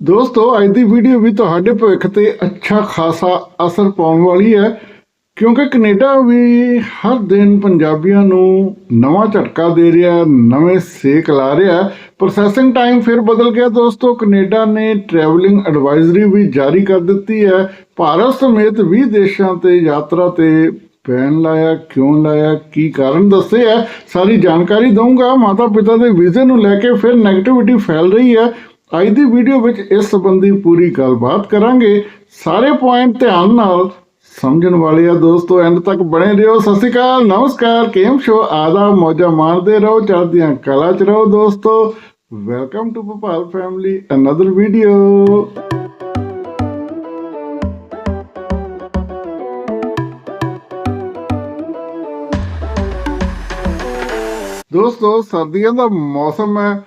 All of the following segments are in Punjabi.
ਦੋਸਤੋ, ਅੱਜ ਦੀ ਵੀਡੀਓ ਵੀ ਤੁਹਾਡੇ ਭਵਿੱਖ ਤੇ ਅੱਛਾ ਖਾਸਾ ਅਸਰ ਪਾਉਣ ਵਾਲੀ ਹੈ, ਕਿਉਂਕਿ ਕੈਨੇਡਾ ਵੀ ਹਰ ਦਿਨ ਪੰਜਾਬੀਆਂ ਨੂੰ ਨਵਾਂ ਝਟਕਾ ਦੇ ਰਿਹਾ, ਨਵੇਂ ਸੇਕ ਲਾ ਰਿਹਾ। ਪ੍ਰੋਸੈਸਿੰਗ ਟਾਈਮ ਫਿਰ ਬਦਲ ਗਿਆ ਦੋਸਤੋ। ਕੈਨੇਡਾ ਨੇ ਟਰੈਵਲਿੰਗ ਐਡਵਾਈਜ਼ਰੀ ਵੀ ਜਾਰੀ ਕਰ ਦਿੱਤੀ ਹੈ। ਭਾਰਤ ਸਮੇਤ 20 ਦੇਸ਼ਾਂ ਤੇ ਯਾਤਰਾ ਤੇ ਬੈਨ ਲਾਇਆ, ਕਿਉਂ ਲਾਇਆ, ਕੀ ਕਾਰਨ ਦੱਸੇ ਹੈ, ਸਾਰੀ ਜਾਣਕਾਰੀ ਦਊਂਗਾ। ਮਾਤਾ ਪਿਤਾ ਦੇ ਵੀਜ਼ੇ ਨੂੰ ਲੈ ਕੇ ਫਿਰ 네ਗੇਟਿਵਿਟੀ ਫੈਲ ਰਹੀ ਹੈ। ਅੱਜ ਦੀ ਵੀਡੀਓ ਵਿੱਚ ਇਸ ਸੰਬੰਧੀ ਪੂਰੀ ਗੱਲਬਾਤ ਕਰਾਂਗੇ। ਸਾਰੇ ਪੁਆਇੰਟ ਧਿਆਨ ਨਾਲ ਸਮਝਣ ਵਾਲੇ ਆ ਦੋਸਤੋ ਐਂਡ ਤੱਕ ਬਣੇ ਰਹੋ। ਸਤਿ ਸ਼੍ਰੀ ਅਕਾਲ, ਨਮਸਕਾਰ। ਕੇਮ ਸ਼ੋ ਆਦਾ ਮੌਜਾ ਮਾਰਦੇ ਰਹੋ, ਚੜ੍ਹਦੀਆਂ ਕਲਾ ਚ ਰਹੋ ਦੋਸਤੋ। Welcome to Bhopal family another video ਦੋਸਤੋ, ਸਰਦੀਆਂ ਦਾ ਮੌਸਮ ਹੈ।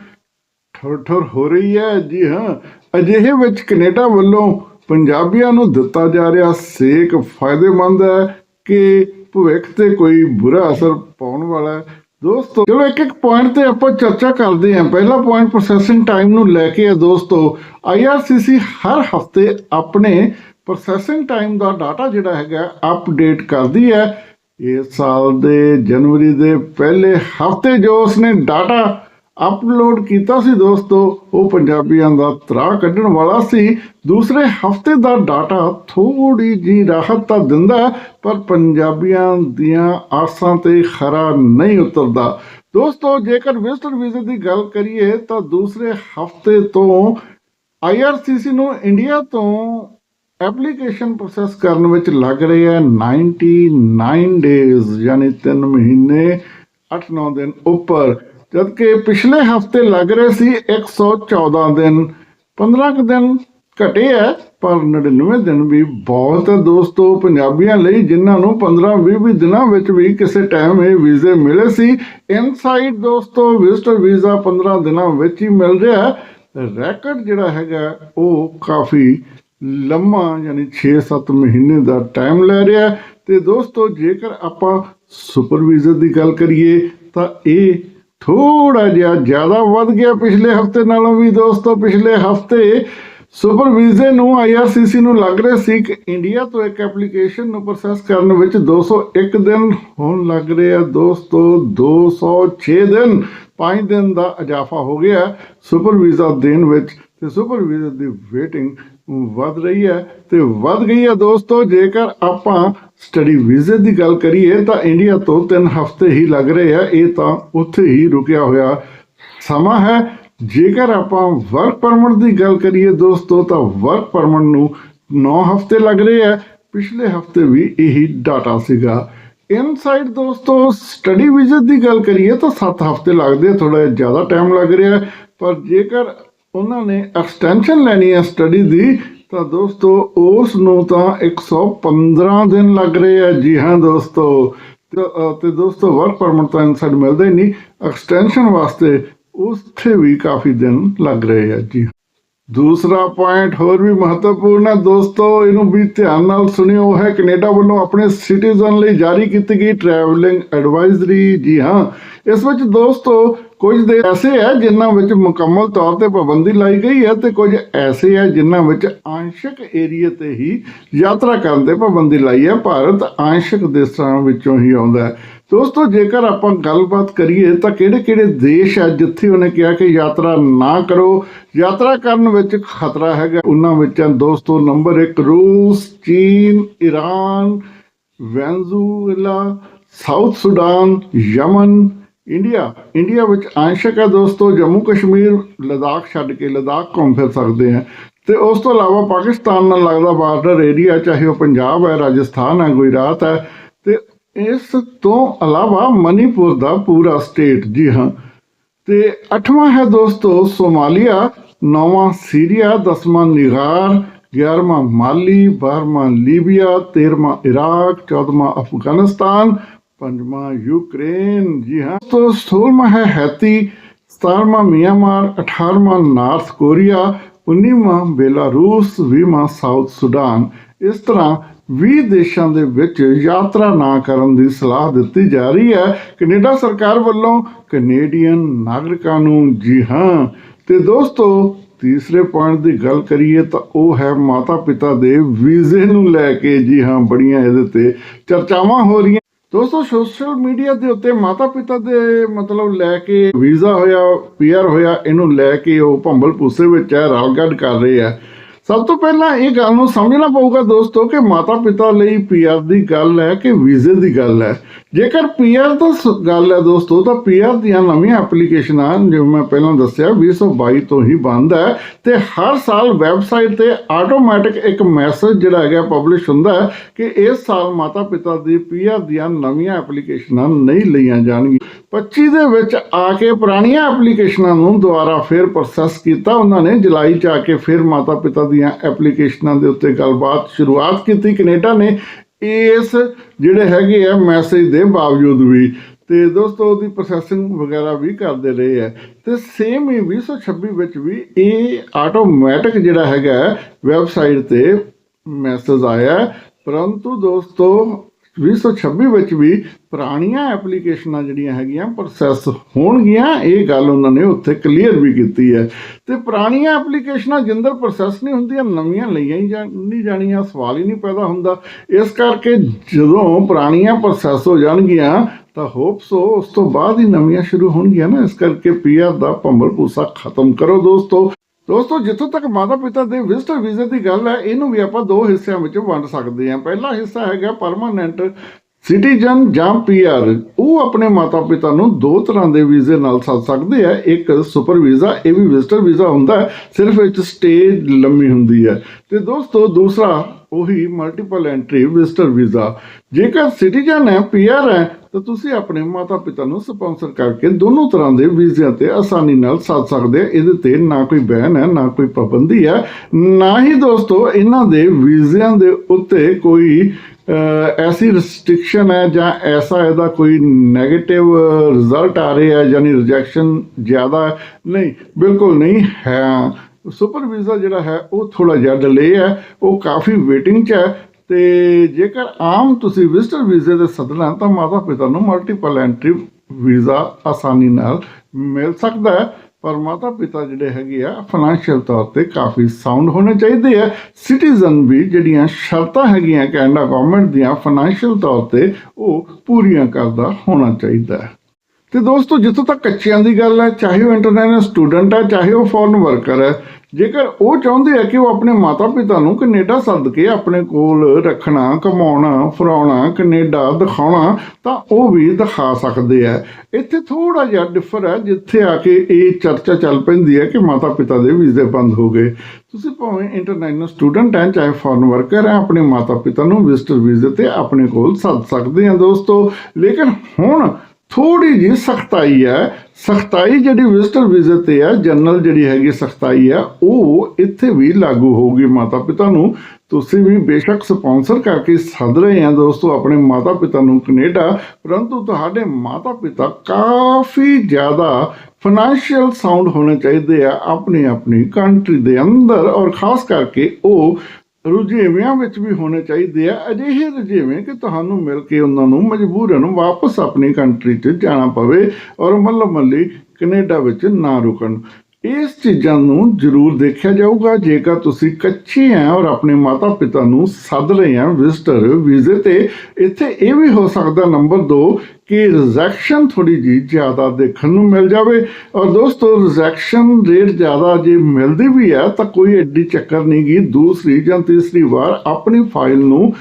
ਠੋਰ ਠੋਰ ਹੋ ਰਹੀ ਹੈ। ਜੀ ਹਾਂ, ਅਜਿਹੇ ਵਿੱਚ ਕੈਨੇਡਾ ਵੱਲੋਂ ਪੰਜਾਬੀਆਂ ਨੂੰ ਦਿੱਤਾ ਜਾ ਰਿਹਾ ਸੇਕ ਫਾਇਦੇਮੰਦ ਹੈ ਕਿ ਭਵਿੱਖ ਤੇ ਕੋਈ ਬੁਰਾ ਅਸਰ ਪਾਉਣ ਵਾਲਾ ਹੈ। ਦੋਸਤੋ, ਚਲੋ ਇੱਕ ਇੱਕ ਪੁਆਇੰਟ ਤੇ ਆਪਾਂ ਚਰਚਾ ਕਰਦੇ ਹਾਂ। ਪਹਿਲਾ ਪੁਆਇੰਟ ਪ੍ਰੋਸੈਸਿੰਗ ਟਾਈਮ ਨੂੰ ਲੈ ਕੇ ਹੈ ਦੋਸਤੋ IRCC ਹਰ ਹਫ਼ਤੇ ਆਪਣੇ ਪ੍ਰੋਸੈਸਿੰਗ ਟਾਈਮ ਦਾ ਡਾਟਾ ਜਿਹੜਾ ਹੈਗਾ ਅਪਡੇਟ ਕਰਦੀ ਹੈ। ਇਸ ਸਾਲ ਦੇ ਜਨਵਰੀ ਦੇ ਪਹਿਲੇ ਹਫ਼ਤੇ ਜੋ ਉਸਨੇ ਡਾਟਾ ਅਪਲੋਡ ਕੀਤਾ ਸੀ ਦੋਸਤੋ, ਉਹ ਪੰਜਾਬੀਆਂ ਦਾ ਤਰਾ ਕੱਢਣ ਵਾਲਾ ਸੀ। ਦੂਸਰੇ ਹਫ਼ਤੇ ਦਾ ਡਾਟਾ ਥੋੜੀ ਜੀ ਰਾਹਤ ਤਾਂ ਦਿੰਦਾ ਪਰ ਪੰਜਾਬੀਆਂ ਦੀਆਂ ਆਸਾਂ ਤੇ ਖਰਾ ਨਹੀਂ ਉਤਰਦਾ। ਦੋਸਤੋ, ਜੇਕਰ ਵਿਜ਼ਟਰ ਵੀਜ਼ੇ ਦੀ ਗੱਲ ਕਰੀਏ, ਤਾਂ ਦੂਸਰੇ ਹਫ਼ਤੇ ਤੋਂ IRCC ਨੂੰ ਇੰਡੀਆ ਤੋਂ ਐਪਲੀਕੇਸ਼ਨ ਪ੍ਰੋਸੈਸ ਕਰਨ ਵਿੱਚ ਲੱਗ ਰਹੇ ਹੈ 99 ਡੇਜ਼ ਯਾਨੀ 3 ਮਹੀਨੇ 8-9 ਦਿਨ ਉੱਪਰ। ਜਦਕਿ ਪਿਛਲੇ ਹਫ਼ਤੇ ਲੱਗ ਰਹੇ ਸੀ 114 ਦਿਨ 15 ਕੁ ਦਿਨ ਘਟੇ ਹੈ ਪਰ 99 ਦਿਨ ਵੀ ਬਹੁਤ ਹੈ ਦੋਸਤੋ, ਪੰਜਾਬੀਆਂ ਲਈ ਜਿਨ੍ਹਾਂ ਨੂੰ 15-20 ਦਿਨਾਂ ਵਿੱਚ ਵੀ ਕਿਸੇ ਟਾਈਮ ਇਹ ਵੀਜ਼ੇ ਮਿਲੇ ਸੀ ਇਨਸਾਈਡ ਦੋਸਤੋ ਵਿਜ਼ਟਰ ਵੀਜ਼ਾ 15 ਦਿਨਾਂ ਵਿੱਚ ਹੀ ਮਿਲ ਰਿਹਾ ਹੈ ਰੈਕਟ ਜਿਹੜਾ ਹੈਗਾ, ਉਹ ਕਾਫੀ ਲੰਮਾ ਯਾਨੀ 6-7 ਮਹੀਨੇ ਦਾ ਟਾਈਮ ਲੈ ਰਿਹਾ ਹੈ ਤੇ ਦੋਸਤੋ, ਜੇਕਰ ਆਪਾਂ ਸੁਪਰ ਵੀਜ਼ਾ ਦੀ ਗੱਲ ਕਰੀਏ, ਤਾਂ ਇਹ ਥੋੜਾ ਜਿਹਾ ਜ਼ਿਆਦਾ ਵੱਧ ਗਿਆ ਪਿਛਲੇ ਹਫ਼ਤੇ, ਨਾਲੋਂ ਵੀ ਦੋਸਤੋ ਪਿਛਲੇ ਹਫ਼ਤੇ ਸੁਪਰ ਵੀਜ਼ੇ ਨੂੰ IRCC ਨੂੰ ਲੱਗ ਰਿਹਾ ਸੀ ਕਿ ਇੰਡੀਆ ਤੋਂ ਇੱਕ ਐਪਲੀਕੇਸ਼ਨ ਨੂੰ ਪ੍ਰੋਸੈਸ ਕਰਨ ਵਿੱਚ 201 ਦਿਨ ਹੋਣ ਲੱਗ ਰਿਹਾ ਦੋਸਤੋ 206 ਦਿਨ 5 ਦਿਨ ਦਾ ਇਜ਼ਾਫਾ ਹੋ ਗਿਆ ਸੁਪਰ ਵੀਜ਼ਾ ਦੇਣ ਵਿੱਚ। ਤੇ ਸੁਪਰ ਵੀਜ਼ਾ ਦੀ ਵੇਟਿੰਗ ਵੱਧ ਰਹੀ ਹੈ ਤੇ ਵੱਧ ਗਈ ਹੈ ਦੋਸਤੋ, ਜੇਕਰ ਆਪਾਂ ਸਟੱਡੀ ਵੀਜ਼ੇ ਦੀ ਗੱਲ ਕਰੀਏ ਤਾਂ ਇੰਡੀਆ ਤੋਂ 3 ਹਫ਼ਤੇ ਹੀ ਲੱਗ ਰਹੇ ਆ, ਇਹ ਤਾਂ ਉੱਥੇ ਹੀ ਰੁਕਿਆ ਹੋਇਆ ਸਮਾਂ ਹੈ। ਜੇਕਰ ਆਪਾਂ ਵਰਕ ਪਰਮਿਟ ਦੀ ਗੱਲ ਕਰੀਏ ਦੋਸਤੋ, ਤਾਂ ਵਰਕ ਪਰਮਿਟ ਨੂੰ 9 ਹਫ਼ਤੇ ਲੱਗ ਰਹੇ ਆ, ਪਿਛਲੇ ਹਫ਼ਤੇ ਵੀ ਇਹੀ ਡਾਟਾ ਸੀਗਾ। ਇਨਸਾਈਡ ਦੋਸਤੋ ਸਟੱਡੀ ਵੀਜ਼ੇ ਦੀ ਗੱਲ ਕਰੀਏ ਤਾਂ 7 ਹਫ਼ਤੇ ਲੱਗਦੇ ਥੋੜਾ ਜ਼ਿਆਦਾ ਟਾਈਮ ਲੱਗ ਰਿਹਾ ਪਰ ਜੇਕਰ ਉਹਨਾਂ ਨੇ ਐਕਸਟੈਂਸ਼ਨ ਲੈਣੀ ਹੈ ਸਟੱਡੀ ਦੀ, ਤਾਂ ਦੋਸਤੋ ਉਸ ਨੂੰ ਤਾਂ 115 ਦਿਨ ਲੱਗ ਰਹੇ ਆ। ਜੀ ਹਾਂ ਦੋਸਤੋ। ਤੇ ਦੋਸਤੋ ਵਰਕ ਪਰਮਿਟ ਤਾਂ ਇਨਸਾਈਡ ਮਿਲਦਾ ਹੀ ਨਹੀਂ। ਐਕਸਟੈਂਸ਼ਨ ਵਾਸਤੇ ਉੱਥੇ ਵੀ ਕਾਫੀ ਦਿਨ ਲੱਗ ਰਹੇ ਆ। ਜੀ ਦੂਸਰਾ ਪੁਆਇੰਟ ਹੋਰ ਵੀ ਮਹੱਤਵਪੂਰਨ ਹੈ ਦੋਸਤੋ, ਇਹਨੂੰ ਵੀ ਧਿਆਨ ਨਾਲ ਸੁਣਿਓ, ਉਹ ਹੈ ਕੈਨੇਡਾ ਵੱਲੋਂ ਆਪਣੇ ਸਿਟੀਜ਼ਨ ਲਈ ਜਾਰੀ ਕੀਤੀ ਗਈ ਟਰੈਵਲਿੰਗ ਐਡਵਾਈਜ਼ਰੀ ਜੀ ਹਾਂ। ਇਸ ਵਿੱਚ ਦੋਸਤੋ ਕੁਝ ਦੇ ਐਸੇ ਹੈ ਜਿਨ੍ਹਾਂ ਵਿੱਚ ਮੁਕੰਮਲ ਤੌਰ ਤੇ ਪਾਬੰਦੀ ਲਾਈ ਗਈ ਹੈ ਤੇ ਕੁਝ ਐਸੇ ਹੈ ਜਿਨ੍ਹਾਂ ਵਿੱਚ ਆਂਸ਼ਿਕ ਏਰੀਆ ਤੇ ਹੀ ਯਾਤਰਾ ਕਰਨ ਤੇ ਪਾਬੰਦੀ ਲਾਈ ਹੈ। ਭਾਰਤ ਆਂਸ਼ਿਕ ਦੇਸ਼ਾਂ ਵਿੱਚੋਂ ਹੀ ਆਉਂਦਾ ਹੈ। ਦੋਸਤੋ, ਜੇਕਰ ਆਪਾਂ ਗੱਲਬਾਤ ਕਰੀਏ ਤਾਂ ਕਿਹੜੇ-ਕਿਹੜੇ ਦੇਸ਼ ਆ ਜਿੱਥੇ ਉਹਨੇ ਕਿਹਾ ਕਿ ਯਾਤਰਾ ਨਾ ਕਰੋ? ਯਾਤਰਾ ਕਰਨ ਵਿੱਚ ਖਤਰਾ ਹੈਗਾ। ਉਹਨਾਂ ਵਿੱਚ ਦੋਸਤੋ, ਨੰਬਰ 1 ਰੂਸ, ਚੀਨ Iran Venezuela, South Sudan, Yemen India India ਵਿੱਚ ਅੰਸ਼ਕ ਹੈ ਦੋਸਤੋ, ਜੰਮੂ ਕਸ਼ਮੀਰ, ਲਦਾਖ ਛੱਡ ਕੇ ਲਦਾਖ ਘੁੰਮ ਫਿਰ ਸਕਦੇ ਆ ਤੇ ਉਸ ਤੋਂ ਇਲਾਵਾ ਪਾਕਿਸਤਾਨ ਨਾਲ ਲੱਗਦਾ ਬਾਰਡਰ ਏਰੀਆ ਚਾਹੇ ਉਹ ਪੰਜਾਬ ਹੈ, ਰਾਜਸਥਾਨ ਹੈ, ਗੁਜਰਾਤ ਹੈ। ਤੇ ਇਸ ਤੋਂ ਇਲਾਵਾ ਮਨੀਪੁਰ ਦਾ ਪੂਰਾ ਸਟੇਟ ਜੀ ਹਾਂ। ਤੇ ਅੱਠਵਾਂ ਹੈ ਦੋਸਤੋ, ਸੋਮਾਲੀਆ, ਨੌਵਾਂ ਸੀਰੀਆ, ਦਸਵਾਂ ਨਿਗਾਰ 11ਵਾਂ ਮਾਲੀ 12ਵਾਂ ਲੀਬੀਆ 13ਵਾਂ ਇਰਾਕ 14ਵਾਂ ਅਫਗਾਨਿਸਤਾਨ ਪੰਜਵਾਂ ਯੂਕਰੇਨ ਜੀ ਹਾਂ। ਤੋਂ 16ਵਾਂ ਹੈ ਹੈਤੀ 17ਵਾਂ ਮਿਆਂਮਾਰ 18ਵਾਂ ਨਾਰਥ ਕੋਰੀਆ 19ਵਾਂ ਬੇਲਾਰੂਸ 20ਵਾਂ ਸਾਊਥ ਸੁਡਾਨ। ਇਸ ਤਰ੍ਹਾਂ 20 ਦੇਸ਼ਾਂ ਦੇ ਵਿੱਚ ਯਾਤਰਾ ਨਾ ਕਰਨ ਦੀ ਸਲਾਹ ਦਿੱਤੀ ਜਾ ਰਹੀ ਹੈ। ਕੈਨੇਡਾ ਸਰਕਾਰ ਵੱਲੋਂ ਕੈਨੇਡੀਅਨ ਨਾਗਰਿਕਾਂ ਨੂੰ ਜੀ ਹਾਂ। ਤੇ ਦੋਸਤੋ, ਤੀਸਰੇ ਪੁਆਇੰਟ ਦੀ ਗੱਲ ਕਰੀਏ ਤਾਂ ਉਹ ਹੈ ਮਾਤਾ ਪਿਤਾ ਦੇ ਵੀਜ਼ੇ ਨੂੰ ਲੈ ਕੇ ਜੀ ਹਾਂ, ਬੜੀਆਂ ਇਹਦੇ ਤੇ ਚਰਚਾਵਾਂ ਹੋ ਰਹੀਆਂ ਦੋਸਤੋ ਸੋਸ਼ਲ ਮੀਡੀਆ ਦੇ ਉੱਤੇ ਮਾਤਾ ਪਿਤਾ ਦੇ ਮਤਲਬ ਲੈ ਕੇ ਵੀਜ਼ਾ ਹੋਇਆ ਪੀਆਰ ਹੋਇਆ, ਇਹਨੂੰ ਲੈ ਕੇ ਉਹ ਭੰਬਲ ਭੂਸੇ ਵਿੱਚ ਹੈ ਰਲਗੱਡ ਕਰ ਰਹੇ ਆ ਸਭ ਤੋਂ ਪਹਿਲਾਂ ਇਹ ਗੱਲ ਨੂੰ ਸਮਝਣਾ ਪਊਗਾ ਦੋਸਤੋ ਕਿ ਮਾਤਾ ਪਿਤਾ ਲਈ ਪੀਆਰ ਦੀ ਗੱਲ ਹੈ ਕਿ ਵੀਜ਼ੇ ਦੀ ਗੱਲ ਹੈ? ਜੇਕਰ ਪੀਆਰ ਦਾ ਸ- ਗੱਲ ਹੈ ਦੋਸਤੋ, ਤਾਂ ਪੀਆਰ ਦੀਆਂ ਨਵੀਆਂ ਐਪਲੀਕੇਸ਼ਨਾਂ ਜਿਵੇਂ ਮੈਂ ਪਹਿਲਾਂ ਦੱਸਿਆ 2022 ਤੋਂ ਹੀ ਬੰਦ ਹੈ ਤੇ ਹਰ ਸਾਲ ਵੈਬਸਾਈਟ ਤੇ ਆਟੋਮੈਟਿਕ ਇੱਕ ਮੈਸੇਜ ਜਿਹੜਾ ਹੈਗਾ ਪਬਲਿਸ਼ ਹੁੰਦਾ ਹੈ ਕਿ ਇਸ ਸਾਲ ਮਾਤਾ ਪਿਤਾ ਦੀ ਪੀਆਰ ਦੀਆਂ ਨਵੀਆਂ ਐਪਲੀਕੇਸ਼ਨਾਂ ਨਹੀਂ ਲਈਆਂ ਜਾਣਗੀਆਂ। 25 ਦੇ ਵਿੱਚ ਆ ਕੇ ਪੁਰਾਣੀਆਂ ਐਪਲੀਕੇਸ਼ਨਾਂ ਨੂੰ ਦੁਬਾਰਾ ਫਿਰ ਪ੍ਰੋਸੈਸ ਕੀਤਾ, ਉਹਨਾਂ ਨੇ ਜੁਲਾਈ ਚ ਆ ਕੇ ਫਿਰ ਮਾਤਾ ਪਿਤਾ ਦੀਆਂ ਐਪਲੀਕੇਸ਼ਨਾਂ ਦੇ ਉੱਤੇ ਗੱਲਬਾਤ ਸ਼ੁਰੂਆਤ ਕੀਤੀ। ਕੈਨੇਡਾ ਨੇ ਇਸ ਜਿਹੜੇ ਹੈਗੇ ਆ ਮੈਸੇਜ ਦੇ ਬਾਵਜੂਦ ਵੀ ਤੇ ਦੋਸਤੋ ਉਹਦੀ ਪ੍ਰੋਸੈਸਿੰਗ ਵਗੈਰਾ ਵੀ ਕਰਦੇ ਰਹੇ ਆ। ਤੇ ਸੇਮ ਹੀ 2026 ਵਿੱਚ ਵੀ ਇਹ ਆਟੋਮੈਟਿਕ ਜਿਹੜਾ ਹੈਗਾ ਵੈਬਸਾਈਟ ਤੇ ਮੈਸੇਜ ਆਇਆ। ਪਰੰਤੂ ਦੋਸਤੋ 2026 ਵਿੱਚ ਵੀ ਪੁਰਾਣੀਆਂ ਐਪਲੀਕੇਸ਼ਨਾਂ ਜਿਹੜੀਆਂ ਹੈਗੀਆਂ ਪ੍ਰੋਸੈਸ ਹੋਣਗੀਆਂ। ਇਹ ਗੱਲ ਉਹਨਾਂ ਨੇ ਉੱਥੇ ਕਲੀਅਰ ਵੀ ਕੀਤੀ ਹੈ। ਤੇ ਪੁਰਾਣੀਆਂ ਐਪਲੀਕੇਸ਼ਨਾਂ ਜਿੰਦਰ ਪ੍ਰੋਸੈਸ ਨਹੀਂ ਹੁੰਦੀਆਂ, ਨਵੀਆਂ ਲਈਆਂ ਹੀ ਜਾ- ਨਹੀਂ ਜਾਣੀਆਂ, ਸਵਾਲ ਹੀ ਨਹੀਂ ਪੈਦਾ ਹੁੰਦਾ। ਇਸ ਕਰਕੇ ਜਦੋਂ ਪੁਰਾਣੀਆਂ ਪ੍ਰੋਸੈਸ ਹੋ ਜਾਣਗੀਆਂ, ਤਾਂ ਹੋਪ ਸੋ ਉਸ ਤੋਂ ਬਾਅਦ ਹੀ ਨਵੀਆਂ ਸ਼ੁਰੂ ਹੋਣਗੀਆਂ ਨਾ। ਇਸ ਕਰਕੇ ਪੀਆਰ ਦਾ ਭੰਬਲ ਭੂਸਾ ਖਤਮ ਕਰੋ ਦੋਸਤੋ। ਦੋਸਤੋ, ਜਿੱਥੋਂ ਤੱਕ ਮਾਤਾ ਪਿਤਾ ਦੇ ਵਿਜ਼ਟਰ ਵੀਜ਼ੇ ਦੀ ਗੱਲ ਹੈ, ਇਹਨੂੰ ਵੀ ਆਪਾਂ ਦੋ ਹਿੱਸਿਆਂ ਵਿੱਚ ਵੰਡ ਸਕਦੇ ਹਾਂ। ਪਹਿਲਾ ਹਿੱਸਾ ਹੈਗਾ ਪਰਮਾਨੈਂਟ ਸਿਟੀਜ਼ਨ ਜਾਂ ਪੀਆਰ ਉਹ ਆਪਣੇ ਮਾਤਾ ਪਿਤਾ ਨੂੰ ਦੋ ਤਰ੍ਹਾਂ ਦੇ ਵੀਜ਼ੇ ਨਾਲ ਸੱਦ ਸਕਦੇ ਆ। ਇੱਕ ਸੁਪਰ ਵੀਜ਼ਾ, ਇਹ ਵੀ ਵਿਜ਼ਟਰ ਵੀਜ਼ਾ ਹੁੰਦਾ ਸਿਰਫ ਇਹ 'ਚ ਸਟੇ ਲੰਮੀ ਹੁੰਦੀ ਹੈ। ਤੇ ਦੋਸਤੋ, ਦੂਸਰਾ, ਉਹੀ ਮਲਟੀਪਲ ਐਂਟਰੀ ਵਿਜ਼ਟਰ ਵੀਜ਼ਾ। ਜੇਕਰ ਸਿਟੀਜ਼ਨ ਹੈ ਪੀਆਰ ਹੈ, ਤਾਂ ਤੁਸੀਂ ਆਪਣੇ ਮਾਤਾ ਪਿਤਾ ਨੂੰ ਸਪਾਂਸਰ ਕਰਕੇ ਦੋਨੋਂ ਤਰ੍ਹਾਂ ਦੇ ਵੀਜ਼ਿਆਂ ਤੇ ਆਸਾਨੀ ਨਾਲ ਸੱਦ ਸਕਦੇ ਆ। ਇਹਦੇ ਤੇ ਨਾ ਕੋਈ ਬੈਨ ਹੈ, ਨਾ ਕੋਈ ਪਾਬੰਦੀ ਹੈ। ਨਾ ਹੀ ਦੋਸਤੋ, ਇਹਨਾਂ ਦੇ ਵੀਜ਼ਿਆਂ ਦੇ ਉੱਤੇ ਕੋਈ ਐਸੀ ਰਿਸਟ੍ਰਿਕਸ਼ਨ ਹੈ ਜਾਂ ਐਸਾ ਇਹਦਾ ਕੋਈ 네ਗੇਟਿਵ ਰਿਜ਼ਲਟ ਆ ਰਿਹਾ ਹੈ, ਯਾਨੀ ਰਿਜੈਕਸ਼ਨ ਜ਼ਿਆਦਾ ਨਹੀਂ, ਬਿਲਕੁਲ ਨਹੀਂ ਹੈ। ਸੁਪਰ ਵੀਜ਼ਾ ਜਿਹੜਾ ਹੈ, ਉਹ ਥੋੜਾ ਜਿਹਾ ਡਿਲੇ ਹੈ, ਉਹ ਕਾਫੀ ਵੇਟਿੰਗ 'ਚ ਹੈ ਤੇ ਜੇਕਰ ਆਮ ਤੁਸੀਂ ਵਿਜ਼ਟਰ ਵੀਜ਼ੇ 'ਤੇ ਸੱਦਣਾ ਤਾਂ ਮਾਤਾ ਪਿਤਾ ਨੂੰ ਮਲਟੀਪਲ ਐਂਟਰੀ ਵੀਜ਼ਾ ਆਸਾਨੀ ਨਾਲ ਮਿਲ ਸਕਦਾ ਹੈ। ਪਰ ਮਾਤਾ ਪਿਤਾ ਜਿਹੜੇ ਹੈਗੇ ਆ ਫਾਈਨੈਂਸ਼ੀਅਲ ਤੌਰ ਤੇ ਕਾਫੀ ਸਾਊਂਡ ਹੋਣੇ ਚਾਹੀਦੇ ਆ। ਸਿਟੀਜ਼ਨ ਵੀ ਜਿਹੜੀਆਂ ਸ਼ਰਤਾਂ ਹੈਗੀਆਂ ਕੈਨੇਡਾ ਗਵਰਨਮੈਂਟ ਦੀਆਂ ਫਾਈਨੈਂਸ਼ੀਅਲ ਤੌਰ ਤੇ ਉਹ ਪੂਰੀਆਂ ਕਰਦਾ ਹੋਣਾ ਚਾਹੀਦਾ। ਹੈ ਤੇ ਦੋਸਤੋ, ਜਿੱਥੋਂ ਤੱਕ ਕੱਚਿਆਂ ਦੀ ਗੱਲ ਹੈ, ਚਾਹੇ ਉਹ ਇੰਟਰਨੈਸ਼ਨਲ ਸਟੂਡੈਂਟ ਹੈ, ਚਾਹੇ ਉਹ ਫੋਰਨ ਵਰਕਰ ਹੈ, ਜੇਕਰ ਉਹ ਚਾਹੁੰਦੇ ਆ ਕਿ ਉਹ ਆਪਣੇ ਮਾਤਾ ਪਿਤਾ ਨੂੰ ਕੈਨੇਡਾ ਸੱਦ ਕੇ ਆਪਣੇ ਕੋਲ ਰੱਖਣਾ, ਕਮਾਉਣਾ ਫਰਾਉਣਾ ਕੈਨੇਡਾ ਦਿਖਾਉਣਾ, ਤਾਂ ਉਹ ਵੀ ਦਿਖਾ ਸਕਦੇ ਆ। ਇੱਥੇ ਥੋੜਾ ਜਿਹਾ ਡਿਫਰ ਹੈ, ਜਿੱਥੇ ਆ ਕੇ ਇਹ ਚਰਚਾ ਚੱਲ ਪੈਂਦੀ ਹੈ ਕਿ ਮਾਤਾ ਪਿਤਾ ਦੇ ਵੀਜ਼ੇ ਬੰਦ ਹੋ ਗਏ। ਤੁਸੀਂ ਭਾਵੇਂ ਇੰਟਰਨੈਸ਼ਨਲ ਸਟੂਡੈਂਟ ਹੈ, ਚਾਹੇ ਫੋਰਨ ਵਰਕਰ ਹੈ, ਆਪਣੇ ਮਾਤਾ ਪਿਤਾ ਨੂੰ ਵਿਜ਼ਟਰ ਵੀਜ਼ੇ ਤੇ ਆਪਣੇ ਕੋਲ ਸੱਦ ਸਕਦੇ ਆ ਦੋਸਤੋ। ਲੇਕਿਨ ਹੁਣ ਥੋੜੀ ਜਿਹੀ ਸਖਤਾਈ ਹੈ। ਸਖਤਾਈ ਜਿਹੜੀ ਵਿਜ਼ਟਰ ਵੀਜ਼ੇ ਤੇ ਹੈ, ਜਨਰਲ ਜਿਹੜੀ ਹੈਗੀ ਸਖਤਾਈ ਹੈ, ਉਹ ਇੱਥੇ ਵੀ ਲਾਗੂ ਹੋਊਗੀ ਮਾਤਾ ਪਿਤਾ ਨੂੰ। ਤੁਸੀਂ ਵੀ ਬੇਸ਼ੱਕ ਸਪਾਂਸਰ ਕਰਕੇ ਸੱਦ ਰਹੇ ਆ ਦੋਸਤੋ ਆਪਣੇ ਮਾਤਾ ਪਿਤਾ ਨੂੰ ਕੈਨੇਡਾ, ਪਰੰਤੂ ਤੁਹਾਡੇ ਮਾਤਾ ਪਿਤਾ ਕਾਫੀ ਜ਼ਿਆਦਾ ਫਾਈਨੈਂਸ਼ੀਅਲ ਸਾਊਂਡ ਹੋਣੇ ਚਾਹੀਦੇ ਆ ਆਪਣੀ ਆਪਣੀ ਕੰਟਰੀ ਦੇ ਅੰਦਰ ਔਰ ਖਾਸ ਕਰਕੇ ਉਹ ਰੁਝੇਵਿਆਂ ਵਿੱਚ ਵੀ ਹੋਣੇ ਚਾਹੀਦੇ ਆ। ਅਜਿਹੇ ਰੁਝੇਵੇਂ ਕਿ ਤੁਹਾਨੂੰ ਮਿਲ ਕੇ ਉਹਨਾਂ ਨੂੰ ਮਜਬੂਰਨ ਵਾਪਸ ਆਪਣੀ ਕੰਟਰੀ 'ਚ ਜਾਣਾ ਪਵੇ ਔਰ ਮੱਲੋ ਮੱਲੀ ਕੈਨੇਡਾ ਵਿੱਚ ਨਾ ਰੁਕਣ। ਇਸ ਚੀਜ਼ਾਂ ਨੂੰ ਜ਼ਰੂਰ ਦੇਖਿਆ ਜਾਊਗਾ। ਜੇਕਰ ਤੁਸੀਂ ਕੱਚੇ ਆ ਔਰ ਆਪਣੇ ਮਾਤਾ ਪਿਤਾ ਨੂੰ ਸੱਦ ਰਹੇ ਆ ਵਿਜ਼ਟਰ ਵੀਜ਼ੇ ਤੇ, ਇੱਥੇ ਇਹ ਵੀ ਹੋ ਸਕਦਾ ਨੰਬਰ 2 ਕਿ ਰਿਜੈਕਸ਼ਨ ਥੋੜੀ ਜੀ ਜ਼ਿਆਦਾ ਦੇਖਣ ਨੂੰ ਮਿਲ ਜਾਵੇ। ਔਰ ਦੋਸਤੋ ਰਿਜੈਕਸ਼ਨ ਰੇਟ ਜ਼ਿਆਦਾ ਜੇ ਮਿਲਦੀ ਵੀ ਹੈ, ਤਾਂ ਕੋਈ ਐਡੀ ਚੱਕਰ ਨਹੀਂ ਗੀ ਦੂਸਰੀ ਜਾਂ ਤੀਸਰੀ ਵਾਰ ਆਪਣੀ ਫਾਈਲ ਨੂੰ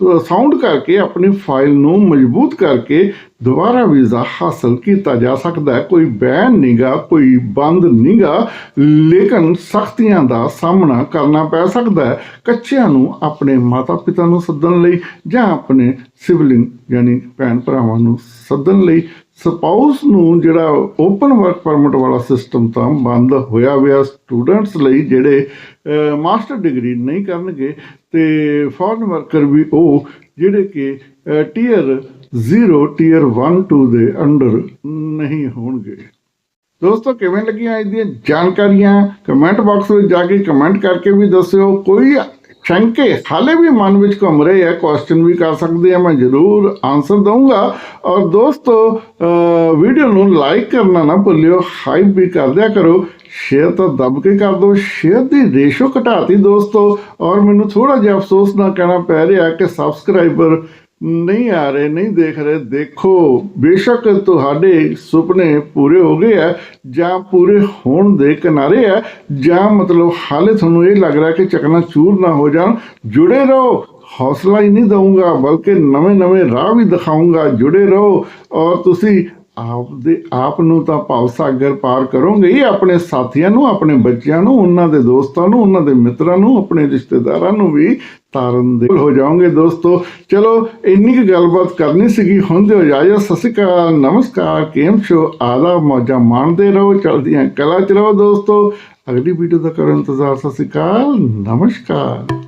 ਸਾਊਂਡ ਕਰਕੇ, ਆਪਣੀ ਫਾਈਲ ਨੂੰ ਮਜ਼ਬੂਤ ਕਰਕੇ ਦੁਬਾਰਾ ਵੀਜ਼ਾ ਹਾਸਲ ਕੀਤਾ ਜਾ ਸਕਦਾ ਹੈ। ਕੋਈ ਬੈਨ ਨਹੀਂਗਾ ਕੋਈ ਬੰਦ ਨਹੀਂਗਾ ਲੇਕਿਨ ਸਖਤੀਆਂ ਦਾ ਸਾਹਮਣਾ ਕਰਨਾ ਪੈ ਸਕਦਾ ਹੈ ਕੱਚਿਆਂ ਨੂੰ ਆਪਣੇ ਮਾਤਾ ਪਿਤਾ ਨੂੰ ਸੱਦਣ ਲਈ ਜਾਂ ਆਪਣੇ ਸਿਬਲਿੰਗ ਯਾਨੀ ਭੈਣ ਭਰਾਵਾਂ ਨੂੰ ਸੱਦਣ ਲਈ। ਸਪਾਊਸ ਨੂੰ ਜਿਹੜਾ ਓਪਨ ਵਰਕ ਪਰਮਿਟ ਵਾਲਾ ਸਿਸਟਮ ਤਾਂ ਬੰਦ ਹੋਇਆ ਹੋਇਆ ਸਟੂਡੈਂਟਸ ਲਈ ਜਿਹੜੇ ਮਾਸਟਰ ਡਿਗਰੀ ਨਹੀਂ ਕਰਨਗੇ, ਤੇ ਫੋਰਨ ਵਰਕਰ ਵੀ ਉਹ ਜਿਹੜੇ ਕਿ ਟੀਅਰ 0 ਟੀਅਰ 1 2 ਦੇ ਅੰਡਰ ਨਹੀਂ ਹੋਣਗੇ। ਦੋਸਤੋ, ਕਿਵੇਂ ਲੱਗੀਆਂ ਇਹਦੀਆਂ ਜਾਣਕਾਰੀਆਂ? ਕਮੈਂਟ ਬਾਕਸ ਵਿੱਚ ਜਾ ਕੇ ਕਮੈਂਟ ਕਰਕੇ ਵੀ ਦੱਸਿਓ। ਕੋਈ ਸ਼ੰਕੇ ਹਾਲੇ ਵੀ ਮਨ ਵਿੱਚ ਘੁੰਮ ਰਹੇ ਆ ਕੁਐਸਚਨ ਵੀ ਕਰ ਸਕਦੇ ਆ, ਮੈਂ ਜ਼ਰੂਰ ਆਨਸਰ ਦਊਂਗਾ। ਔਰ ਦੋਸਤੋ ਵੀਡੀਓ ਨੂੰ ਲਾਈਕ ਕਰਨਾ ਨਾ ਭੁੱਲਿਓ ਹਾਈਪ ਵੀ ਕਰ ਦਿਆ ਕਰੋ ਸ਼ੇਅਰ ਤਾਂ ਦੱਬ ਕੇ ਕਰ ਦਿਓ ਸ਼ੇਅਰ ਦੀ ਰੇਸ਼ੋ ਘਟਾਤੀ ਦੋਸਤੋ। ਔਰ ਮੈਨੂੰ ਥੋੜਾ ਜਿਹਾ ਅਫਸੋਸ ਨਾਲ ਕਹਿਣਾ ਪੈ ਰਿਹਾ ਕਿ ਸਬਸਕ੍ਰਾਈਬਰ ਨਹੀਂ ਆ ਰਹੇ, ਨਹੀਂ ਦੇਖ ਰਹੇ, ਦੇਖੋ। ਬੇਸ਼ੱਕ ਤੁਹਾਡੇ ਸੁਪਨੇ ਪੂਰੇ ਹੋ ਗਏ ਆ, ਜਾਂ ਪੂਰੇ ਹੋਣ ਦੇ ਕਿਨਾਰੇ ਆ, ਜਾਂ ਮਤਲਬ ਹਾਲੇ ਤੁਹਾਨੂੰ ਇਹ ਲੱਗ ਰਿਹਾ ਕਿ ਚਕਨਾ ਚੂਰ ਨਾ ਹੋ ਜਾਣ। ਜੁੜੇ ਰਹੋ। ਹੌਸਲਾ ਹੀ ਨਹੀਂ ਦਊਂਗਾ, ਬਲਕਿ ਨਵੇਂ ਨਵੇਂ ਰਾਹ ਵੀ ਦਿਖਾਊਂਗਾ। ਜੁੜੇ ਰਹੋ। ਔਰ ਤੁਸੀਂ ਆਪ ਦੇ ਆਪ ਨੂੰ ਤਾਂ ਭਾਵ ਸਾਗਰ ਪਾਰ ਕਰੋਗੇ। ਹੀ ਆਪਣੇ ਸਾਥੀਆਂ ਨੂੰ, ਆਪਣੇ ਬੱਚਿਆਂ ਨੂੰ, ਉਹਨਾਂ ਦੇ ਦੋਸਤਾਂ ਨੂੰ, ਉਹਨਾਂ ਦੇ ਮਿੱਤਰਾਂ ਨੂੰ, ਆਪਣੇ ਰਿਸ਼ਤੇਦਾਰਾਂ ਨੂੰ ਵੀ ਤਾਰਨ ਦੇ ਹੋ ਜਾਓਗੇ ਦੋਸਤੋ। ਚਲੋ, ਇੰਨੀ ਕੁ ਗੱਲਬਾਤ ਕਰਨੀ ਸੀਗੀ। ਹੁਣ ਦਿਓ ਇਜਾਜ਼ਤ। ਸਤਿ ਸ਼੍ਰੀ ਅਕਾਲ। ਨਮਸਕਾਰ। ਕੇਮ ਸ਼ੋ ਆਦਾਬ ਮੌਜਾਂ ਮਾਣਦੇ ਰਹੋ। ਚਲਦੀਆਂ ਕਲਾ ਚ ਰਹੋ ਦੋਸਤੋ। ਅਗਲੀ ਵੀਡੀਓ ਦਾ ਕਰੋ ਇੰਤਜ਼ਾਰ। ਸਤਿ ਸ਼੍ਰੀ ਅਕਾਲ। ਨਮਸਕਾਰ।